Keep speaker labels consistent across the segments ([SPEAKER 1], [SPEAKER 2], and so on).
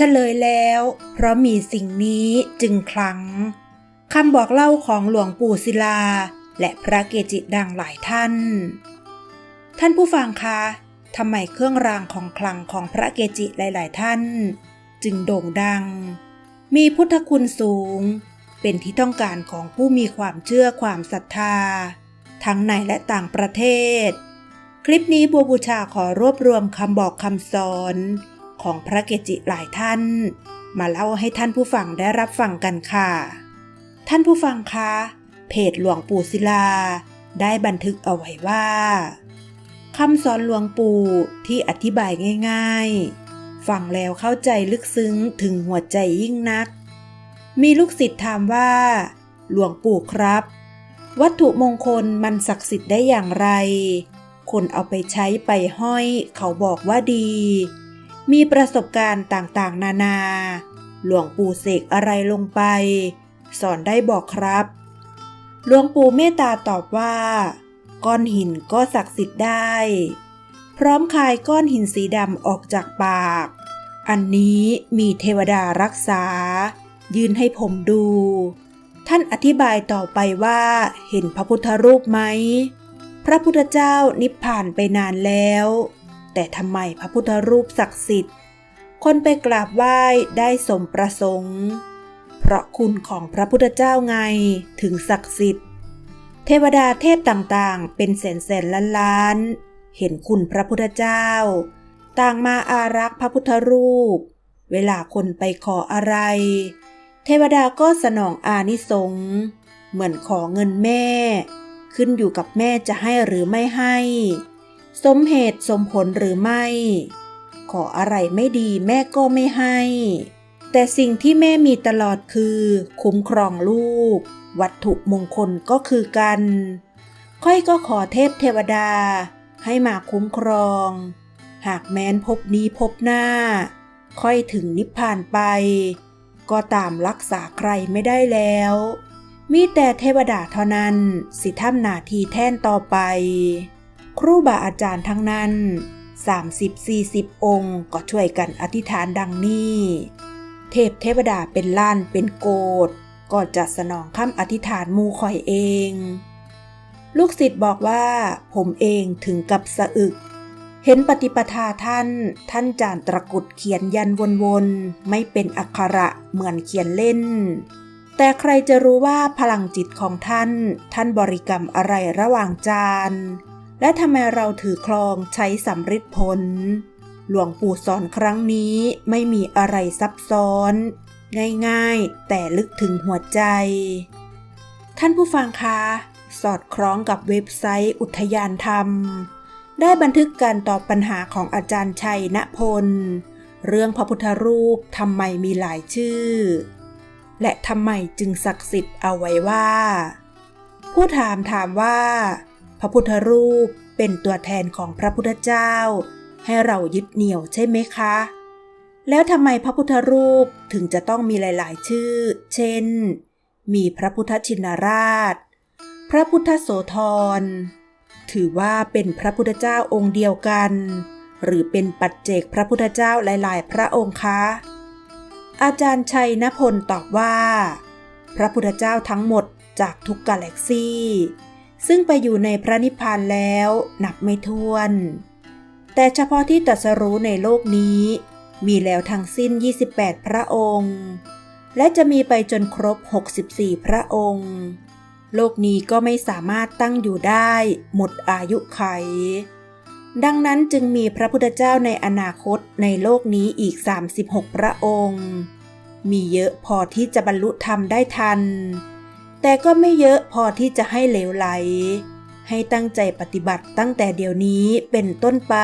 [SPEAKER 1] เฉลยแล้ว เพราะมีสิ่งนี้จึงคลังคำบอกเล่าของหลวงปู่ศิลา และพระเกจิดังหลายท่าน ท่านผู้ฟังคะทำไมเครื่องรางของคลังของพระเกจิหลาย ๆ ท่าน จึงโด่งดัง มีพุทธคุณสูง เป็นที่ต้องการของผู้มีความเชื่อความศรัทธา ทั้งในและต่างประเทศ คลิปนี้บัวบูชาขอรวบรวมคำบอกคำสอน ของพระเกจิหลายท่าน มาเล่าให้ท่านผู้ฟังได้รับฟังกันค่ะ ท่านผู้ฟังคะ เพจหลวงปู่ศิลา ได้บันทึกเอาไว้ว่าคำสอนหลวงปู่ที่อธิบายง่ายๆ ฟังแล้วเข้าใจลึกซึ้งถึงหัวใจยิ่งนัก มีลูกศิษย์ถามว่า หลวงปู่ครับ วัตถุมงคลมันศักดิ์สิทธิ์ได้อย่างไร คนเอาไปใช้ไปห้อยเขาบอกว่าดี มีประสบการณ์ต่างๆ นานา หลวงปู่เสกอะไรลงไป สอนได้บอกครับ หลวงปู่เมตตาตอบว่า ก้อนหินก็ศักดิ์สิทธิ์ได้ พร้อมคายก้อนหินสีดำออกจากปาก อันนี้มีเทวดารักษา ยืนให้ผมดู ท่านอธิบายต่อไปว่าเห็นพระพุทธรูปไหม พระพุทธเจ้านิพพานไปนานแล้ว แต่ทำไมพระพุทธรูปศักดิ์สิทธิ์ คนไปกราบไหว้ได้สมประสงค์ เพราะคุณของพระพุทธเจ้าไงถึงศักดิ์สิทธิ์ เทวดาเทพต่างๆ เป็นแสนแสนล้านล้าน เห็นคุณพระพุทธเจ้า ต่างมาอารักษ์พระพุทธรูป เวลาคนไปขออะไร เทวดาก็สนองอานิสงส์เหมือนขอเงินแม่ ขึ้นอยู่กับแม่จะให้หรือไม่ให้ สมเหตุสมผลหรือไม่ ขออะไรไม่ดีแม่ก็ไม่ให้ แต่สิ่งที่แม่มีตลอดคือ คุ้มครองลูก วัตถุมงคลก็คือกัน ค่อยก็ขอเทพเทวดา ให้มาคุ้มครอง หากแม้นพบนี้พบหน้า ค่อยถึงนิพพานไป ก็ตามรักษาใครไม่ได้แล้ว มีแต่เทวดาเท่านั้น สิทำหน้าทีแท่นต่อไป ครูบาอาจารย์ทั้งนั้น 30-40 องค์ก็ช่วยกันอธิษฐานดังนี้ เทพเทวดาเป็นล้านเป็นโกดก็จะสนองคำอธิษฐานมูคอยเอง ลูกศิษย์บอกว่า ผมเองถึงกับสะอึก เห็นปฏิปทาท่าน ท่านจานตะกุดเขียนยันวนๆ ไม่เป็นอักขระเหมือนเขียนเล่น แต่ใครจะรู้ว่าพลังจิตของท่าน ท่านบริกรรมอะไรระหว่างจาน และทำไมเราถือครองใช้สำริดผล หลวงปู่สอนครั้งนี้ไม่มีอะไรซับซ้อน ง่ายๆ แต่ลึกถึงหัวใจ ท่านผู้ฟังคะ สอดคล้องกับเว็บไซต์อุทยานธรรม ได้บันทึกการตอบปัญหาของอาจารย์ชัยณพล เรื่องพระพุทธรูปทำไมมีหลายชื่อ และทำไมจึงศักดิ์สิทธิ์เอาไว้ว่า ผู้ถามถามว่า พระพุทธรูปเป็นตัวแทนของพระพุทธเจ้า ให้เรายึดเหนี่ยวใช่ไหมคะ แล้วทำไมพระพุทธรูปถึงจะต้องมีหลาย ๆ ชื่อ เช่น มีพระพุทธชินราช พระพุทธโสธร ถือว่าเป็นพระพุทธเจ้าองค์เดียวกัน หรือเป็นปัจเจกพระพุทธเจ้าหลาย ๆ พระองค์คะ อาจารย์ชัยนพลตอบว่า พระพุทธเจ้าทั้งหมดจากทุกกาแล็กซี่ ซึ่งไปอยู่ในพระนิพพานแล้วนับไม่ถ้วน แต่เฉพาะที่ตรัสรู้ในโลกนี้ มีแล้วทั้งสิ้น 28 พระองค์ และจะมีไปจนครบ 64 พระองค์ โลกนี้ก็ไม่สามารถตั้งอยู่ได้หมดอายุไข ดังนั้นจึงมีพระพุทธเจ้าในอนาคตในโลกนี้อีก 36 พระองค์ มีเยอะพอที่จะบรรลุธรรมได้ทัน แต่ก็ไม่เยอะพอที่จะให้เหลวไหล ให้ตั้งใจปฏิบัติตั้งแต่เดี๋ยวนี้เป็นต้นไป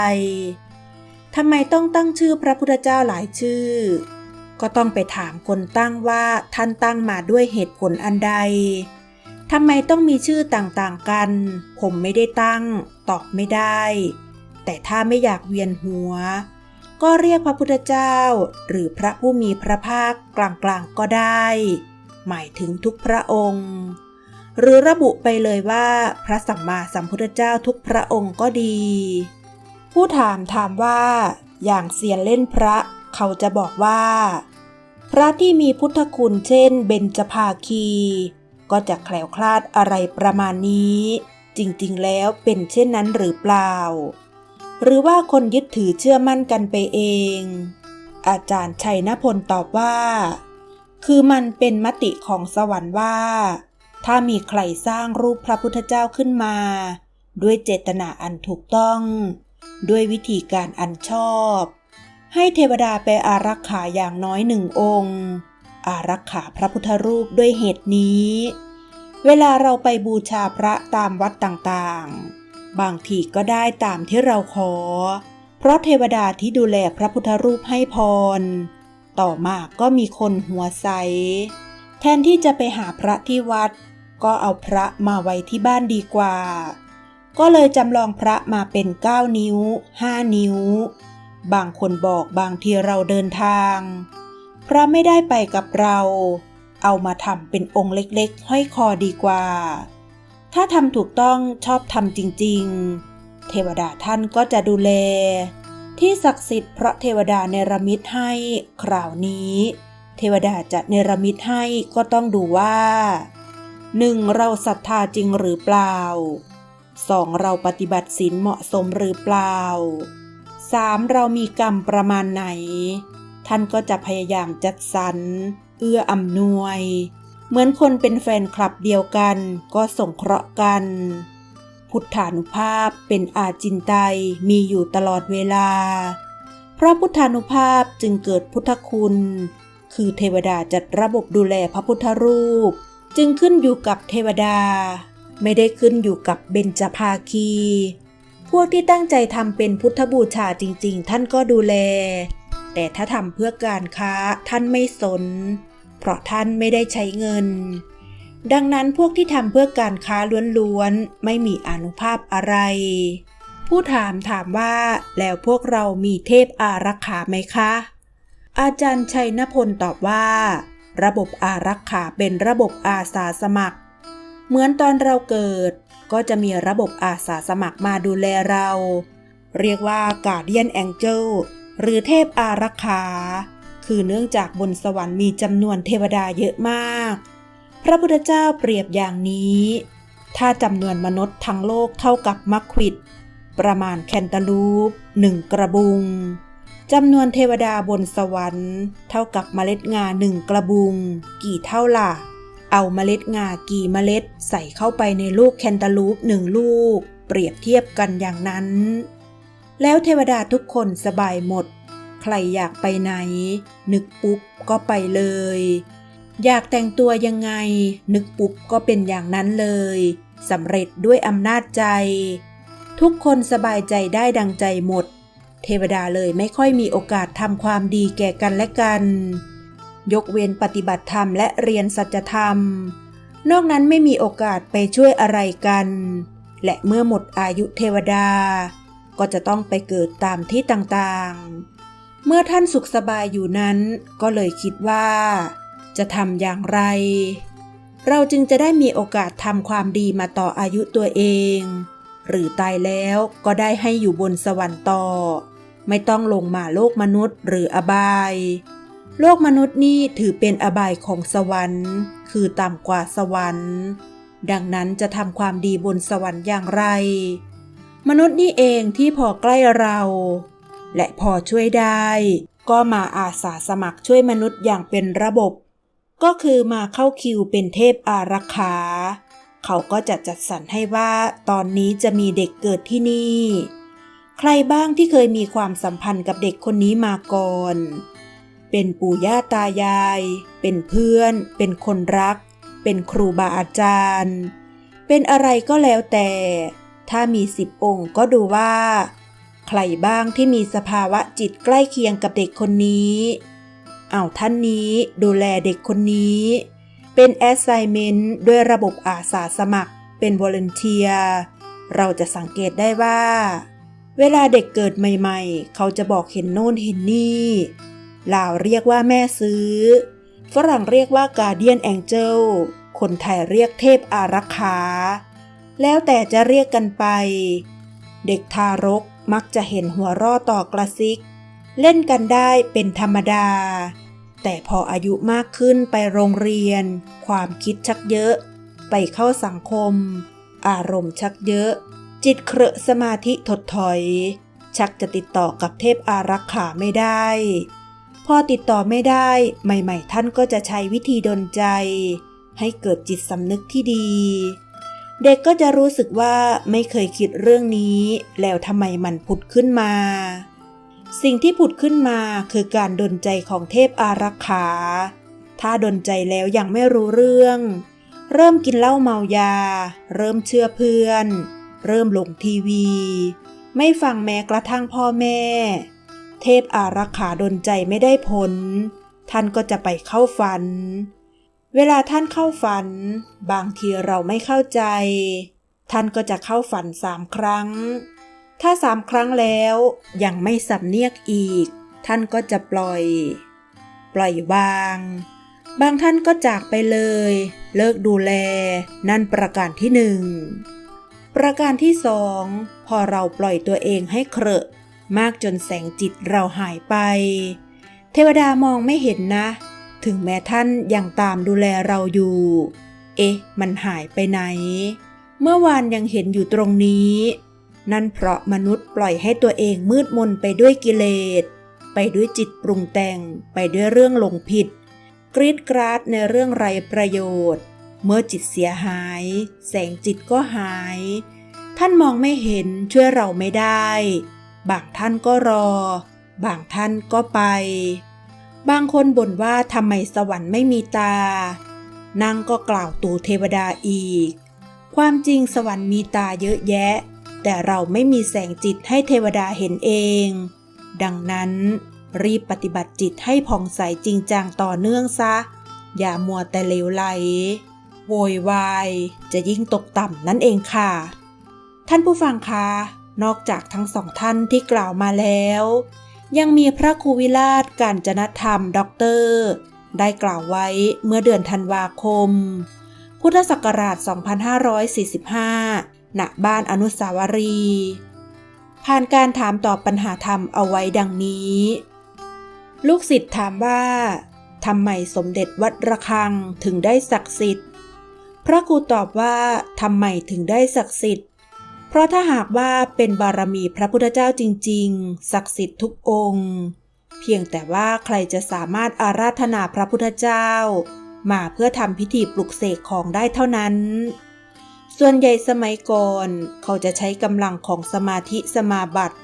[SPEAKER 1] ทำไมต้องตั้งชื่อพระพุทธเจ้าหลายชื่อ ก็ต้องไปถามคนตั้งว่าท่านตั้งมาด้วยเหตุผลอันใดทำไมต้องมีชื่อต่างๆกัน ผมไม่ได้ตั้ง ตอบไม่ได้ แต่ถ้าไม่อยากเวียนหัว ก็เรียกพระพุทธเจ้า หรือพระผู้มีพระภาคกลางๆก็ได้ หมายถึงทุกพระองค์ หรือระบุไปเลยว่าพระสัมมาสัมพุทธเจ้าทุกพระองค์ก็ดี ผู้ถามถามว่า อย่างเซียนเล่นพระเขาจะบอกว่า พระที่มีพุทธคุณเช่น เบญจภาคี ก็จะแคล้วคลาดอะไรประมาณนี้ จริงๆแล้วเป็นเช่นนั้นหรือเปล่า หรือว่าคนยึดถือเชื่อมั่นกันไปเอง อาจารย์ชัยนพลตอบว่า คือมันเป็นมติของสวรรค์ว่า ถ้ามีใครสร้างรูปพระพุทธเจ้าขึ้นมา ด้วยเจตนาอันถูกต้อง ด้วยวิธีการอันชอบ ให้เทวดาไปอารักขาอย่างน้อยหนึ่งองค์ อารักขาพระพุทธรูปด้วยเหตุนี้ เวลาเราไปบูชาพระตามวัดต่างๆ บางทีก็ได้ตามที่เราขอ เพราะเทวดาที่ดูแลพระพุทธรูปให้พร ต่อมาก็มีคนหัวใส แทนที่จะไปหาพระที่วัด ก็เอาพระมาไว้ที่บ้านดีกว่า ก็เลยจำลองพระมาเป็น 9 นิ้ว 5 นิ้ว บางคนบอกบางทีเราเดินทาง พระไม่ได้ไปกับเรา เอามาทำเป็นองค์เล็กๆ ห้อยคอดีกว่า ถ้าทำถูกต้องชอบทำจริง ๆ เทวดาท่านก็จะดูแล ที่ศักดิ์สิทธิ์เพราะเทวดาเนรมิตให้คราวนี้ เทวดาจะเนรมิตให้ก็ต้องดูว่าหนึ่งเราศรัทธาจริงหรือเปล่าสองเราปฏิบัติศีลเหมาะสมหรือเปล่าสามเรามีกรรมประมาณไหน ท่านก็จะพยายามจัดสรรเอื้ออำนวย เหมือนคนเป็นแฟนคลับเดียวกัน ก็ส่งเคราะห์กัน พุทธานุภาพเป็นอาจินไตยมีอยู่ตลอดเวลาเพราะพุทธานุภาพจึงเกิดพุทธคุณ คือเทวดาจัดระบบดูแลพระพุทธรูป จึงขึ้นอยู่กับเทวดา ไม่ได้ขึ้นอยู่กับเบญจภาคี พวกที่ตั้งใจทำเป็นพุทธบูชาจริง ๆ ท่านก็ดูแล แต่ถ้าทำเพื่อการค้าท่านไม่สน เพราะท่านไม่ได้ใช้เงิน ดังนั้นพวกที่ทำเพื่อการค้าล้วนๆ ไม่มีอนุภาพอะไร ผู้ถามถามว่า แล้วพวกเรามีเทพอารักขาไหมคะ อาจารย์ชัยนพลตอบว่า ระบบอารักขาเป็นระบบอาสาสมัคร เหมือนตอนเราเกิด ก็จะมีระบบอาสาสมัครมาดูแลเรา เรียกว่า Guardian Angel หรือเทพอารักขา คือเนื่องจากบนสวรรค์มีจำนวนเทวดาเยอะมาก พระพุทธเจ้าเปรียบอย่างนี้ ถ้าจำนวนมนุษย์ทั้งโลกเท่ากับมัคควิด ประมาณแคนตาลูปหนึ่งกระบุงจำนวนเทวดาบนสวรรค์ เท่ากับเมล็ดงาหนึ่งกระบุง กี่เท่าล่ะ เอาเมล็ดงากี่เมล็ดใส่เข้าไปในลูกแคนตาลูปหนึ่งลูก เปรียบเทียบกันอย่างนั้น แล้วเทวดาทุกคนสบายหมด ใครอยากไปไหน นึกปุ๊บก็ไปเลย อยากแต่งตัวยังไง นึกปุ๊บก็เป็นอย่างนั้นเลยสำเร็จด้วยอำนาจใจ ทุกคนสบายใจได้ดังใจหมด เทวดาเลยไม่ค่อยมีโอกาสทำความดีแก่กันและกัน ยกเว้นปฏิบัติธรรมและเรียนสัจธรรม นอกนั้นไม่มีโอกาสไปช่วยอะไรกัน และเมื่อหมดอายุเทวดา ก็จะต้องไปเกิดตามที่ต่างๆ เมื่อท่านสุขสบายอยู่นั้นก็เลยคิดว่า จะทำอย่างไร เราจึงจะได้มีโอกาสทำความดีมาต่ออายุตัวเอง หรือตายแล้วก็ได้ให้อยู่บนสวรรค์ต่อ ไม่ต้องลงมาโลกมนุษย์หรืออบาย โลกมนุษย์นี่ถือเป็นอบายของสวรรค์ คือต่ำกว่าสวรรค์ ดังนั้นจะทำความดีบนสวรรค์อย่างไร มนุษย์นี่เองที่พอใกล้เรา และพอช่วยได้ก็มาอาสาสมัครช่วยมนุษย์อย่างเป็นระบบ ก็คือมาเข้าคิวเป็นเทพอารักขาเขาก็จะจัดสรรให้ว่าตอนนี้จะมีเด็กเกิดที่นี่ ใครบ้างที่เคยมีความสัมพันธ์กับเด็กคนนี้มาก่อน เป็นปู่ย่าตายาย เป็นเพื่อน เป็นคนรัก เป็นครูบาอาจารย์ เป็นอะไรก็แล้วแต่ ถ้ามีสิบองค์ก็ดูว่า ใครบ้างที่มีสภาวะจิตใกล้เคียงกับเด็กคนนี้ อาท่านนี้ดูแลเด็กคนนี้ เป็น assignment ด้วยระบบอาสาสมัคร เป็น volunteer เราจะสังเกตได้ว่า เวลาเด็กเกิดใหม่ๆ เขาจะบอกเห็นโน่นเห็นนี่ลาวเรียกว่าแม่ซื้อ ฝรั่งเรียกว่า guardian angel คนไทยเรียกเทพอารักขา แล้วแต่จะเรียกกันไป เด็กทารกมักจะเห็นหัวร่อต่อกระซิก เล่นกันได้เป็นธรรมดา แต่พออายุมากขึ้นไปโรงเรียน ความคิดชักเยอะ ไปเข้าสังคม อารมณ์ชักเยอะ จิตเครอะสมาธิถดถอย ชักจะติดต่อกับเทพอารักขาไม่ได้ พอติดต่อไม่ได้ ใหม่ๆ ท่านก็จะใช้วิธีดนใจ ให้เกิดจิตสำนึกที่ดีเด็กก็จะรู้สึกว่าไม่เคยคิดเรื่องนี้ แล้วทำไมมันผุดขึ้นมา สิ่งที่ผุดขึ้นมาคือการดนใจของเทพอารักขา ถ้าดนใจแล้วยังไม่รู้เรื่อง เริ่มกินเหล้าเมายา เริ่มเชื่อเพื่อน เริ่มหลงทีวี ไม่ฟังแม้กระทั่งพ่อแม่ เทพอารักขาดนใจไม่ได้ผล ท่านก็จะไปเข้าฝัน เวลาท่านเข้าฝัน บางทีเราไม่เข้าใจ ท่านก็จะเข้าฝันสามครั้ง ถ้าสามครั้งแล้วยังไม่สำเนียกอีก ท่านก็จะปล่อย ปล่อยวาง บางท่านก็จากไปเลย เลิกดูแล นั่นประการที่หนึ่ง ประการที่สอง พอเราปล่อยตัวเองให้เครอะมากจนแสงจิตเราหายไป เทวดามองไม่เห็นนะ ถึงแม้ท่านยังตามดูแลเราอยู่ เอ๊ะ มันหายไปไหน เมื่อวานยังเห็นอยู่ตรงนี้ นั่นเพราะมนุษย์ปล่อยให้ตัวเองมืดมนไปด้วยกิเลส ไปด้วยจิตปรุงแต่ง ไปด้วยเรื่องหลงผิด กรีดกราดในเรื่องไรประโยชน์ เมื่อจิตเสียหาย แสงจิตก็หาย ท่านมองไม่เห็นช่วยเราไม่ได้ บางท่านก็รอ บางท่านก็ไป บางคนบ่นว่าทำไมสวรรค์ไม่มีตานางก็กล่าวตูเทวดาอีก ความจริงสวรรค์มีตาเยอะแยะ แต่เราไม่มีแสงจิตให้เทวดาเห็นเอง ดังนั้น รีบปฏิบัติจิตให้ผ่องใสจริงจังต่อเนื่องซะ อย่ามัวแต่เลวไหล โวยวาย จะยิ่งตกต่ำนั่นเองค่ะ ท่านผู้ฟังคะ นอกจากทั้งสองท่านที่กล่าวมาแล้ว ยังมีพระครูวิราชการจนธรรมด็อกเตอร์ ได้กล่าวไว้เมื่อเดือนธันวาคม พุทธศักราช 2545 ณบ้านอนุสาวรีย์ผ่านการถามตอบปัญหาธรรมเอาไว้ดังนี้ ลูกศิษย์ถามว่าทำไมสมเด็จวัดระฆังถึงได้ศักดิ์สิทธิ์ พระครูตอบว่าทำไมถึงได้ศักดิ์สิทธิ์ เพราะถ้าหากว่าเป็นบารมีพระพุทธเจ้าจริง ๆ ศักดิ์สิทธิ์ทุกองค์ เพียงแต่ว่าใครจะสามารถอาราธนาพระพุทธเจ้า มาเพื่อทำพิธีปลุกเสกของได้เท่านั้น ส่วนใหญ่สมัยก่อน เขาจะใช้กำลังของสมาธิสมาบัติ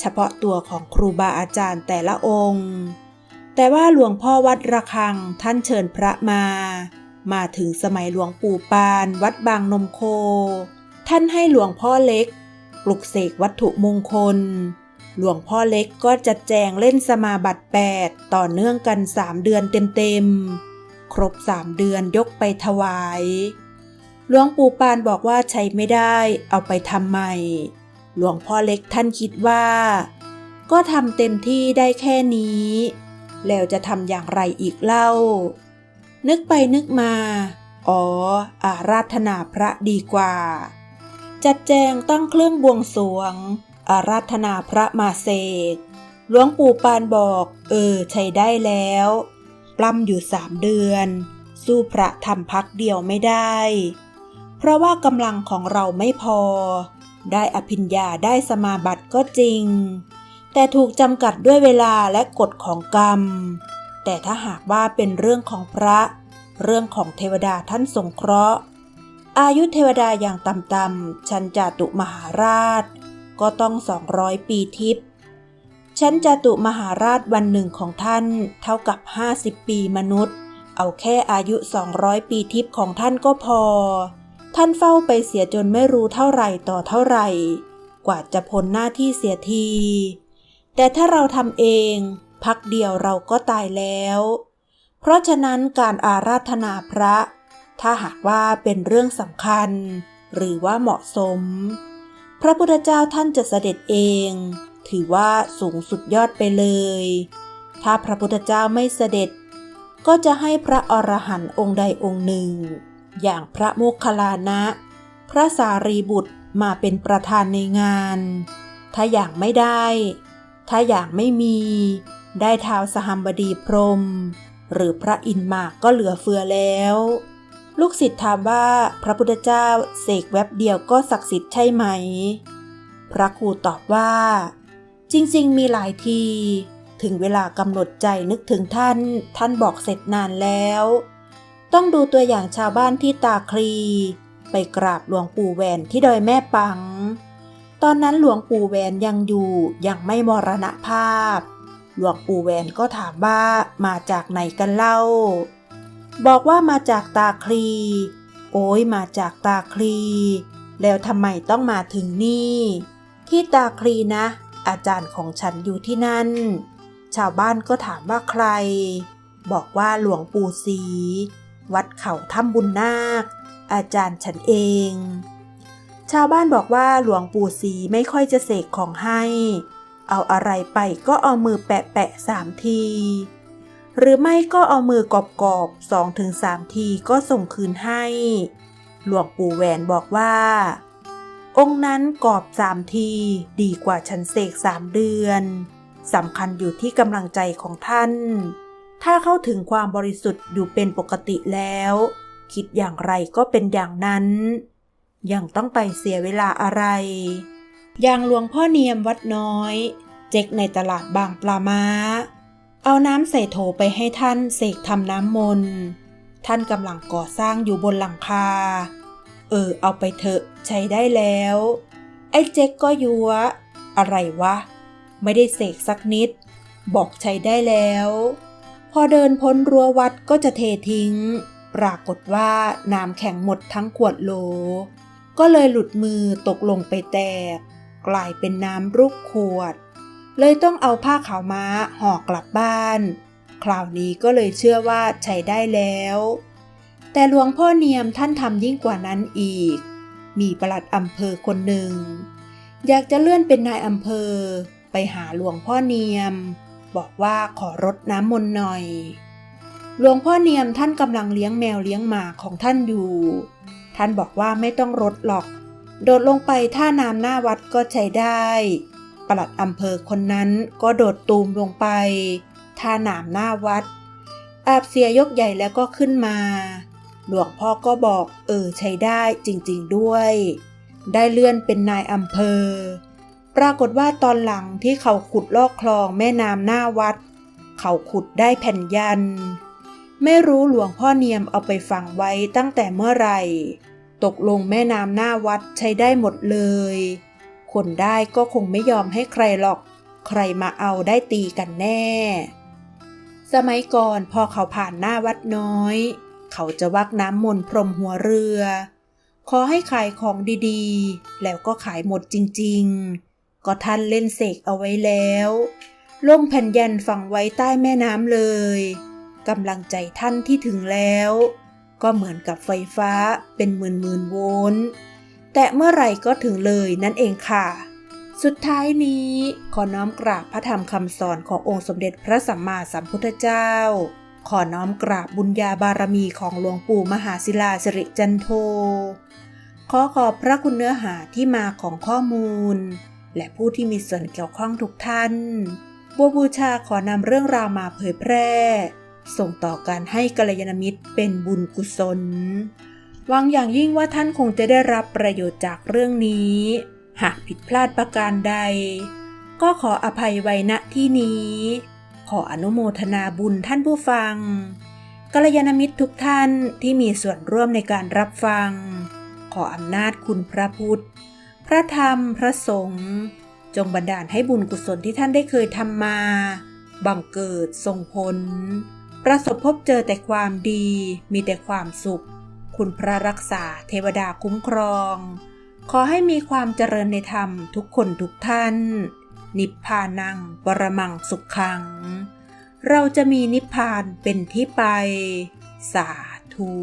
[SPEAKER 1] เฉพาะตัวของครูบาอาจารย์แต่ละองค์ แต่ว่าหลวงพ่อวัดระฆังท่านเชิญพระมา มาถึงสมัยหลวงปู่ปาน วัดบางนมโค ท่านให้หลวงพ่อเล็ก ปลุกเสกวัตถุมงคล หลวงพ่อเล็กก็จัดแจงเล่นสมาบัติ8ต่อเนื่องกันสามเดือนเต็มๆ ครบสามเดือนยกไปถวาย หลวงปู่ปานบอกว่าใช้ไม่ได้ เอาไปทำใหม่ หลวงพ่อเล็กท่านคิดว่า ก็ทำเต็มที่ได้แค่นี้ แล้วจะทำอย่างไรอีกเล่า นึกไปนึกมา อ๋อ อาราธนาพระดีกว่า จัดแจงตั้งเครื่องบวงสรวง อาราธนาพระมาเสกหลวงปู่ปานบอก เออ ใช้ได้แล้วปล้ำอยู่สามเดือน สู้พระทำพักเดียวไม่ได้ เพราะว่ากำลังของเราไม่พอ ได้อภิญญาได้สมาบัติก็จริง แต่ถูกจำกัดด้วยเวลาและกฎของกรรม แต่ถ้าหากว่าเป็นเรื่องของพระ เรื่องของเทวดาท่านสงเคราะห์ อายุเทวดาอย่างต่ำๆชันจาตุมหาราช ก็ต้อง 200 ปีทิพย์ชันจาตุมหาราชวันหนึ่งของท่านเท่ากับ 50 ปีมนุษย์ เอาแค่อายุ 200 ปีทิพย์ของท่านก็พอ ท่านเฝ้าไปเสียจนไม่รู้เท่าไหร่ต่อเท่าไหร่ กว่าจะพ้นหน้าที่เสียที แต่ถ้าเราทำเอง พักเดียวเราก็ตายแล้ว เพราะฉะนั้นการอาราธนาพระ ถ้าหากว่าเป็นเรื่องสำคัญ หรือว่าเหมาะสม พระพุทธเจ้าท่านจะเสด็จเอง ถือว่าสูงสุดยอดไปเลย ถ้าพระพุทธเจ้าไม่เสด็จ ก็จะให้พระอรหันต์องค์ใดองค์หนึ่ง อย่างพระโมคคัลลานะ พระสารีบุตรมาเป็นประธานในงาน ถ้าอย่างไม่ได้ ถ้าอย่างไม่มี ได้ท้าวสหัมบดีพรม หรือพระอินมากก็เหลือเฟือแล้ว ลูกศิษย์ถามว่าพระพุทธเจ้าเสกแวบเดียวก็ศักดิ์สิทธิ์ใช่ไหม พระครูตอบว่า จริงๆ มีหลายที ถึงเวลากำหนดใจนึกถึงท่าน ท่านบอกเสร็จนานแล้ว ต้องดูตัวอย่างชาวบ้านที่ตาคลี ไปกราบหลวงปู่แหวนที่ดอยแม่ปัง ตอนนั้นหลวงปู่แหวนยังอยู่ยังไม่มรณภาพ หลวงปู่แหวนก็ถามว่ามาจากไหนกันเล่า บอกว่ามาจากตาคลี โอ้ยมาจากตาคลี แล้วทำไมต้องมาถึงนี่ ที่ตาคลีนะ อาจารย์ของฉันอยู่ที่นั่น ชาวบ้านก็ถามว่าใคร บอกว่าหลวงปู่ศรี วัดเขาถ้ำบุญนาค อาจารย์ฉันเอง ชาวบ้านบอกว่าหลวงปู่ศรีไม่ค่อยจะเสกของให้ เอาอะไรไปก็เอามือแปะแปะสามที หรือไม่ก็เอามือกอบกอบสองถึงสามทีก็ส่งคืนให้ หลวงปู่แหวนบอกว่า องค์นั้นกอบสามทีดีกว่าฉันเสกสามเดือนสำคัญอยู่ที่กำลังใจของท่าน ถ้าเข้าถึงความบริสุทธิ์อยู่เป็นปกติแล้ว คิดอย่างไรก็เป็นอย่างนั้น ยังต้องไปเสียเวลาอะไร อย่างหลวงพ่อเนียมวัดน้อย เจ๊กในตลาดบางปลาม้าเอาน้ำใส่โถไปให้ท่านเสกทำน้ำมนต์ท่านกำลังก่อสร้างอยู่บนหลังคา เออ เอาไปเถอะใช้ได้แล้ว ไอ้เจ๊กก็ยัวอะไรวะ ไม่ได้เสกสักนิด บอกใช้ได้แล้ว พอเดินพ้นรั้ววัดก็จะเททิ้ง ปรากฏว่าน้ำแข็งหมดทั้งขวดโหล ก็เลยหลุดมือตกลงไปแตก กลายเป็นน้ำรูปขวด เลยต้องเอาผ้าขาวม้าห่อกลับบ้าน คราวนี้ก็เลยเชื่อว่าใช้ได้แล้ว แต่หลวงพ่อเนียมท่านทำยิ่งกว่านั้นอีก มีปลัดอำเภอคนหนึ่ง อยากจะเลื่อนเป็นนายอำเภอ ไปหาหลวงพ่อเนียม บอกว่าขอรดน้ำมนต์หน่อย หลวงพ่อเนียมท่านกำลังเลี้ยงแมวเลี้ยงหมาของท่านอยู่ ท่านบอกว่าไม่ต้องรดหรอก โดดลงไปท่าน้ำหน้าวัดก็ใช้ได้ปลัดอำเภอคนนั้นก็โดดตูมลงไป ท่าน้ำหน้าวัด อาบเสียยกใหญ่แล้วก็ขึ้นมา หลวงพ่อก็บอกเออใช้ได้จริงๆด้วย ได้เลื่อนเป็นนายอำเภอ ปรากฏว่าตอนหลังที่เขาขุดลอกคลองแม่น้ำหน้าวัด เขาขุดได้แผ่นยัน ไม่รู้หลวงพ่อเนียมเอาไปฝังไว้ตั้งแต่เมื่อไหร่ ตกลงแม่น้ำหน้าวัดใช้ได้หมดเลย คนได้ก็คงไม่ยอมให้ใครหรอก ใครมาเอาได้ตีกันแน่ สมัยก่อนพอเขาผ่านหน้าวัดน้อย เขาจะวักน้ำมนต์พรมหัวเรือ ขอให้ขายของดีๆ แล้วก็ขายหมดจริง ๆ ก็ท่านเล่นเสกเอาไว้แล้วลงแผ่นยันฝังไว้ใต้แม่น้ำเลยกำลังใจท่านที่ถึงแล้ว ก็เหมือนกับไฟฟ้าเป็นหมื่นหมื่นโวลต์แต่เมื่อไหร่ก็ถึงเลยนั่นเองค่ะ สุดท้ายนี้ขอน้อมกราบพระธรรมคำสอนขององค์สมเด็จพระสัมมาสัมพุทธเจ้า ขอน้อมกราบบุญญาบารมีของหลวงปู่มหาศิลาสิริจันโท ขอขอบพระคุณเนื้อหาที่มาของข้อมูล และผู้ที่มีส่วนเกี่ยวข้องทุกท่าน บัวบูชาขอนำเรื่องราวมาเผยแพร่ ส่งต่อการให้กัลยาณมิตรเป็นบุญกุศลหวังอย่างยิ่งว่าท่านคงจะได้รับประโยชน์จากเรื่องนี้ หากผิดพลาดประการใด ก็ขออภัยไว้ณที่นี้ ขออนุโมทนาบุญท่านผู้ฟังกัลยาณมิตรทุกท่านที่มีส่วนร่วมในการรับฟัง ขออำนาจคุณพระพุทธ พระธรรมพระสงฆ์จงบันดาลให้บุญกุศลที่ท่านได้เคยทำมาบังเกิดส่งผล ประสบพบเจอแต่ความดี มีแต่ความสุข คุณพระรักษาเทวดาคุ้มครอง ขอให้มีความเจริญในธรรมทุกคนทุกท่าน นิพพานังปรมังสุขขัง เราจะมีนิพพานเป็นที่ไป สาธุ